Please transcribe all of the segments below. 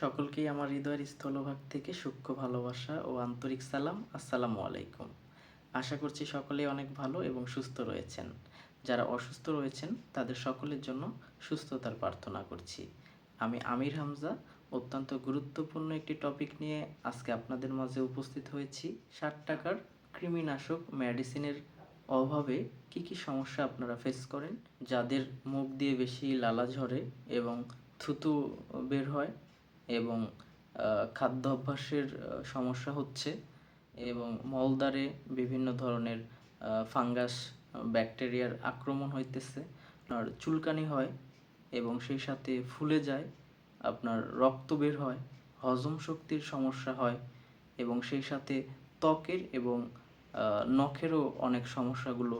সকলকেই আমার হৃদয়ের স্থলভাগ থেকে সূক্ষ্ম ভালোবাসা ও আন্তরিক সালাম। আসসালামু আলাইকুম। আশা করছি সকলেই অনেক ভালো এবং সুস্থ রয়েছেন। যারা অসুস্থ রয়েছেন, তাদের সকলের জন্য সুস্থতার প্রার্থনা করছি। আমি আমির হামজা, অত্যন্ত গুরুত্বপূর্ণ একটি টপিক নিয়ে আজকে আপনাদের মাঝে উপস্থিত হয়েছি। ষাট টাকার কৃমিনাশক মেডিসিনের অভাবে কি কি সমস্যা আপনারা ফেস করেন? যাদের মুখ দিয়ে বেশি লালা ঝরে এবং থুতু বের হয় এবং খাদ্য অভ্যাসের সমস্যা হচ্ছে এবং মলদ্বারে বিভিন্ন ধরনের ফাঙ্গাস, ব্যাকটেরিয়ার আক্রমণ হইতেছে। আর চুলকানি হয় এবং সেই সাথে ফুলে যায়, আপনার রক্ত বের হয়, হজম শক্তির সমস্যা হয় এবং সেই সাথে ত্বকের এবং নখেরও অনেক সমস্যাগুলো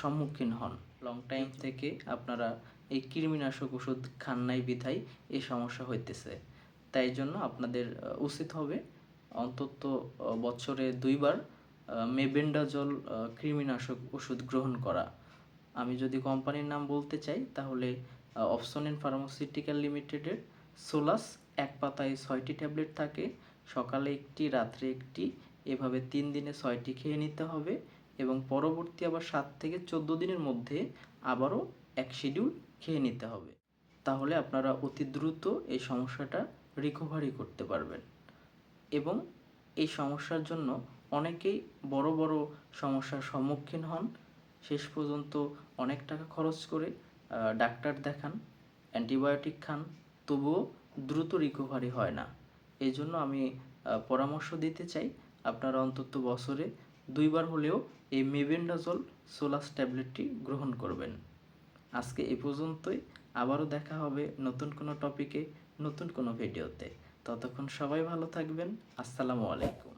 সম্মুখীন হন। লং টাইম থেকে আপনারা এই কৃমিনাশক ওষুধ খান নাই বিধায় এই সমস্যা হইতেছে। তাই জন্য আপনাদের উচিত হবে অন্তত বছরে দুইবার মেবেন্ডাজল কৃমিনাশক ওষুধ গ্রহণ করা। আমি যদি কোম্পানির নাম বলতে চাই, তাহলে অপশন ফার্মাসিউটিক্যাল লিমিটেডের সোলাস এক পাতায় ছয়টি ট্যাবলেট থাকে। সকালে একটি, রাত্রে একটি, এভাবে তিন দিনে ছয়টি খেয়ে নিতে হবে এবং পরবর্তী আবার সাত থেকে চোদ্দ দিনের মধ্যে আবারও এক শিডিউল খেয়ে নিতে হবে। তাহলে আপনারা অতি দ্রুত এই সমস্যাটা রিকভারি করতে পারবেন। এবং এই সমস্যার জন্য অনেকেই বড় বড় সমস্যার সম্মুখীন হন। শেষ পর্যন্ত অনেক টাকা খরচ করে ডাক্তার দেখান, অ্যান্টিবায়োটিক খান, তবুও দ্রুত রিকভারি হয় না। এই জন্য আমি পরামর্শ দিতে চাই, আপনারা অন্তত বছরে দুইবার হলেও এই মেবেন্ডাজল সোলাস ট্যাবলেটটি গ্রহণ করবেন। আজকে এ পর্যন্তই। আবারও দেখা হবে নতুন কোনো টপিকে নতুন কোনো ভিডিওতে ততক্ষণ সবাই ভালো থাকবেন। আসসালামু আলাইকুম।